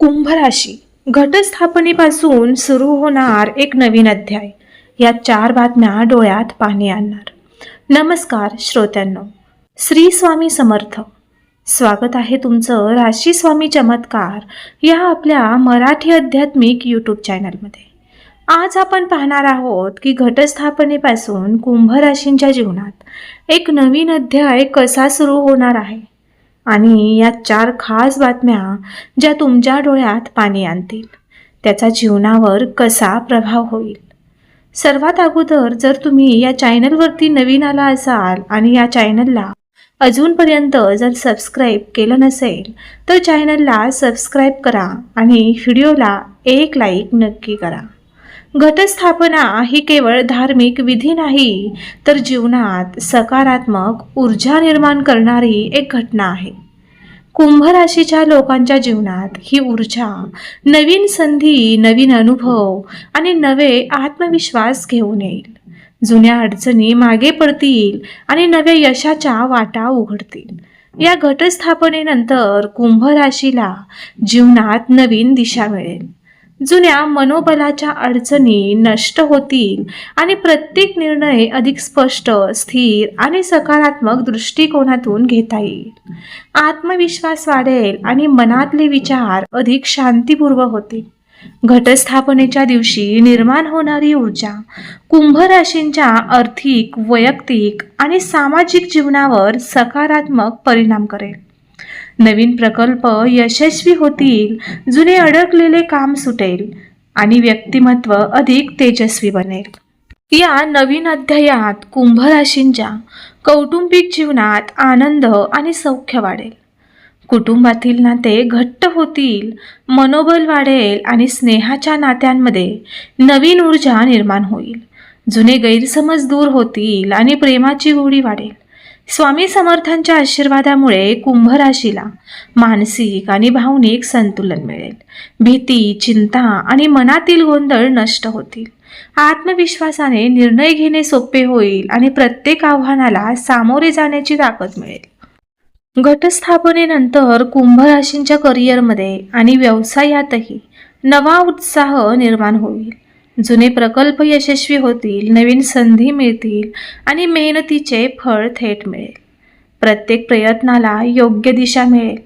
कुंभ राशी घटस्थापनेपासून सुरू होणार एक नवीन अध्याय. या चार बातम्या डोळ्यात पाणी आणणार. नमस्कार श्रोत्यांनो. श्री स्वामी समर्थ. स्वागत आहे तुमचं राशी स्वामी चमत्कार या आपल्या मराठी आध्यात्मिक यूट्यूब चॅनलमध्ये आज आपण पाहणार आहोत की घटस्थापनेपासून कुंभ राशींच्या जीवनात एक नवीन अध्याय कसा सुरू होणार आहे? आणि या चार खास बातम्या ज्या तुमच्या डोळ्यात पाणी आणतील. त्याचा जीवनावर कसा प्रभाव होईल? सर्वात अगोदर जर तुम्ही या चॅनलवरती नवीन आला असाल आणि या चॅनलला अजूनपर्यंत जर सबस्क्राईब केलं नसेल तर चॅनलला सबस्क्राईब करा आणि व्हिडिओला एक लाईक नक्की करा. घटस्थापना ही केवळ धार्मिक विधी नाही तर जीवनात सकारात्मक ऊर्जा निर्माण करणारी एक घटना आहे. कुंभ राशीच्या लोकांच्या जीवनात ही ऊर्जा नवीन संधी नवीन अनुभव आणि नवे आत्मविश्वास घेऊन येईल. जुन्या अडचणी मागे पडतील आणि नव्या यशाच्या वाटा उघडतील. या घटस्थापनेनंतर कुंभ राशीला जीवनात नवीन दिशा मिळेल. जुन्या मनोबलाच्या अडचणी नष्ट होतील आणि प्रत्येक निर्णय अधिक स्पष्ट स्थिर आणि सकारात्मक दृष्टिकोनातून घेता येईल. आत्मविश्वास वाढेल आणि मनातले विचार अधिक शांतीपूर्व होतील. घटस्थापनेच्या दिवशी निर्माण होणारी ऊर्जा कुंभ राशींच्या आर्थिक वैयक्तिक आणि सामाजिक जीवनावर सकारात्मक परिणाम करेल. नवीन प्रकल्प यशस्वी होतील जुने अडकलेले काम सुटेल आणि व्यक्तिमत्व अधिक तेजस्वी बनेल. या नवीन अध्यायात कुंभ राशींच्या कौटुंबिक जीवनात आनंद आणि सौख्य वाढेल. कुटुंबातील नाते घट्ट होतील मनोबल वाढेल आणि स्नेहाच्या नात्यांमध्ये नवीन ऊर्जा निर्माण होईल. जुने गैरसमज दूर होतील आणि प्रेमाची गोडी वाढेल. स्वामी समर्थांच्या आशीर्वादामुळे कुंभ राशीला मानसिक आणि भावनिक संतुलन मिळेल. भीती चिंता आणि मनातील गोंधळ नष्ट होतील. आत्मविश्वासाने निर्णय घेणे सोपे होईल आणि प्रत्येक आव्हानाला सामोरे जाण्याची ताकद मिळेल. घटस्थापनेनंतर कुंभ राशींच्या करिअरमध्ये आणि व्यवसायातही नवा उत्साह निर्माण होईल. जुने प्रकल्प यशस्वी होतील नवीन संधी मिळतील आणि मेहनतीचे फळ थेट मिळेल. प्रत्येक प्रयत्नाला योग्य दिशा मिळेल.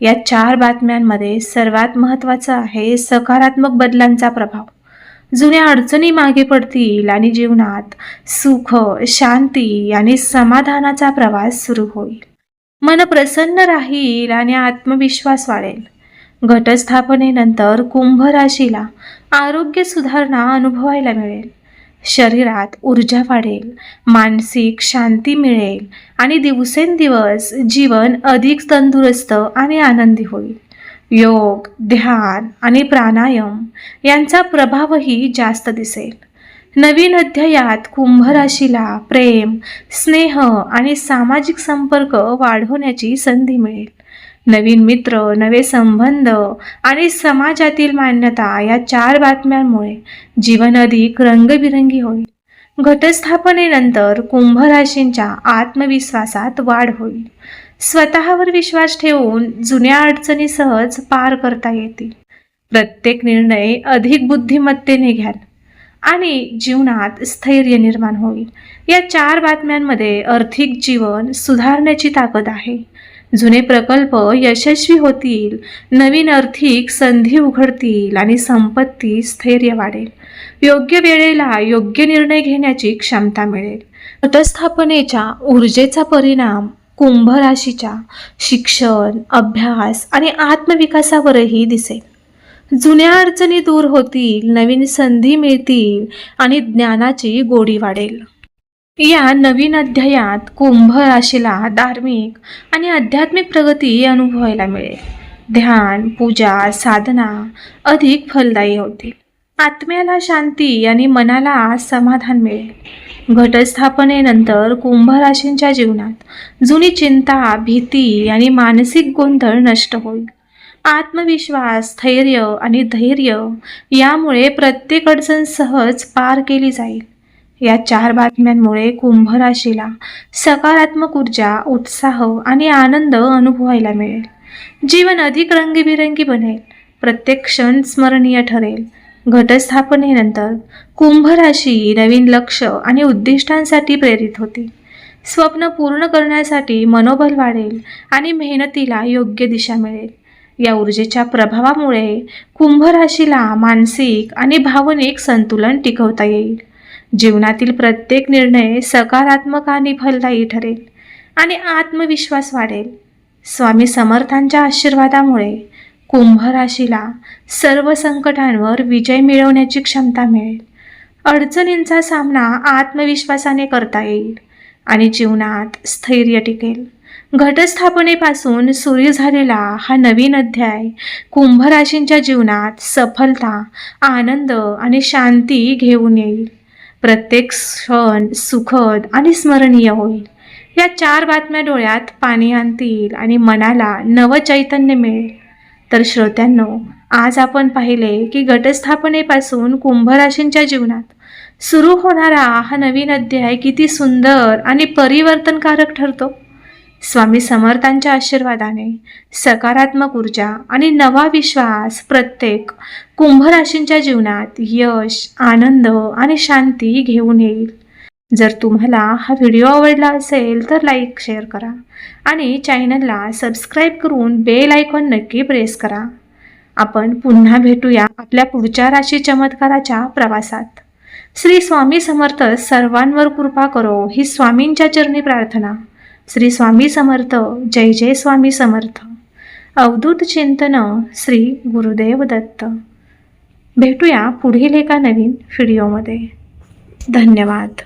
या चार बातम्यांमध्ये सर्वात महत्त्वाचं आहे सकारात्मक बदलांचा प्रभाव. जुन्या अडचणी मागे पडतील आणि जीवनात सुख शांती आणि समाधानाचा प्रवास सुरू होईल. मन प्रसन्न राहील आणि आत्मविश्वास वाढेल. घटस्थापनेनंतर कुंभ राशीला आरोग्य सुधारणा अनुभवायला मिळेल. शरीरात ऊर्जा वाढेल मानसिक शांती मिळेल आणि दिवसेंदिवस जीवन अधिक तंदुरुस्त आणि आनंदी होईल. योग ध्यान आणि प्राणायाम यांचा प्रभावही जास्त दिसेल. नवीन अध्यायात कुंभ राशीला प्रेम स्नेह आणि सामाजिक संपर्क वाढवण्याची संधी मिळेल. नवीन मित्र नवे संबंध आणि समाजातील मान्यता या चार बातम्यांमुळे जीवन अधिक रंगबिरंगी होईल. घटस्थापनेनंतर कुंभ राशींच्या आत्मविश्वासात वाढ होईल. स्वतःवर विश्वास ठेवून जुन्या अडचणी सहज पार करता येतील. प्रत्येक निर्णय अधिक बुद्धिमत्तेने घ्याल आणि जीवनात स्थैर्य निर्माण होईल. या चार बातम्यांमध्ये आर्थिक जीवन सुधारण्याची ताकद आहे. जुने प्रकल्प यशस्वी होतील नवीन आर्थिक संधी उघडतील आणि संपत्ती स्थैर्य वाढेल. योग्य वेळेला योग्य निर्णय घेण्याची क्षमता मिळेल. घटस्थापनेच्या ऊर्जेचा परिणाम कुंभ राशीच्या शिक्षण अभ्यास आणि आत्मविकासावरही दिसेल. जुन्या अडचणी दूर होतील नवीन संधी मिळतील आणि ज्ञानाची गोडी वाढेल. या नवीन अध्यायात कुंभ राशीला धार्मिक आणि आध्यात्मिक प्रगती अनुभवायला मिळेल. ध्यान पूजा साधना अधिक फलदायी होतील. आत्म्याला शांती आणि मनाला समाधान मिळेल. घटस्थापनेनंतर कुंभ राशींच्या जीवनात जुनी चिंता भीती आणि मानसिक गोंधळ नष्ट होईल. आत्मविश्वास स्थैर्य आणि धैर्य यामुळे प्रत्येक अडचण सहज पार केली जाईल. या चार बातम्यांमुळे कुंभ राशीला सकारात्मक ऊर्जा उत्साह आणि आनंद अनुभवायला मिळेल. जीवन अधिक रंगीबिरंगी बनेल. प्रत्येक क्षण स्मरणीय ठरेल. घटस्थापनेनंतर कुंभ राशी नवीन लक्ष आणि उद्दिष्टांसाठी प्रेरित होती. स्वप्न पूर्ण करण्यासाठी मनोबल वाढेल आणि मेहनतीला योग्य दिशा मिळेल. या ऊर्जेच्या प्रभावामुळे कुंभ राशीला मानसिक आणि भावनिक संतुलन टिकवता येईल. जीवनातील प्रत्येक निर्णय सकारात्मक आणि फलदायी ठरेल आणि आत्मविश्वास वाढेल. स्वामी समर्थांच्या आशीर्वादामुळे कुंभ राशीला सर्व संकटांवर विजय मिळवण्याची क्षमता मिळेल. अडचणींचा सामना आत्मविश्वासाने करता येईल आणि जीवनात स्थैर्य टिकेल. घटस्थापनेपासून सुरू झालेला हा नवीन अध्याय कुंभ राशींच्या जीवनात सफलता आनंद आणि शांती घेऊन येईल. प्रत्येक क्षण सुखद आणि स्मरणीय होईल. या चार बातम्या डोळ्यात पाणी आणतील आणि मनाला नवचैतन्य मिळेल. तर श्रोत्यांनो आज आपण पाहिले की घटस्थापनेपासून कुंभराशींच्या जीवनात सुरू होणारा हा नवीन अध्याय किती सुंदर आणि परिवर्तनकारक ठरतो. स्वामी समर्थांच्या आशीर्वादाने सकारात्मक ऊर्जा आणि नवा विश्वास प्रत्येक कुंभ राशींच्या जीवनात यश आनंद आणि शांती घेऊन येईल. जर तुम्हाला हा व्हिडिओ आवडला असेल तर लाईक शेअर करा आणि चॅनलला सबस्क्राईब करून बेल आयकॉन नक्की प्रेस करा. आपण पुन्हा भेटूया आपल्या पुढच्या राशी चमत्काराच्या प्रवासात. श्री स्वामी समर्थ सर्वांवर कृपा करो ही स्वामींच्या चरणी प्रार्थना. श्री स्वामी समर्थ जय जय स्वामी समर्थ. अवधूत चिंतन श्री गुरुदेव दत्त. भेटूया पुढील एका नवीन व्हिडिओमध्ये धन्यवाद.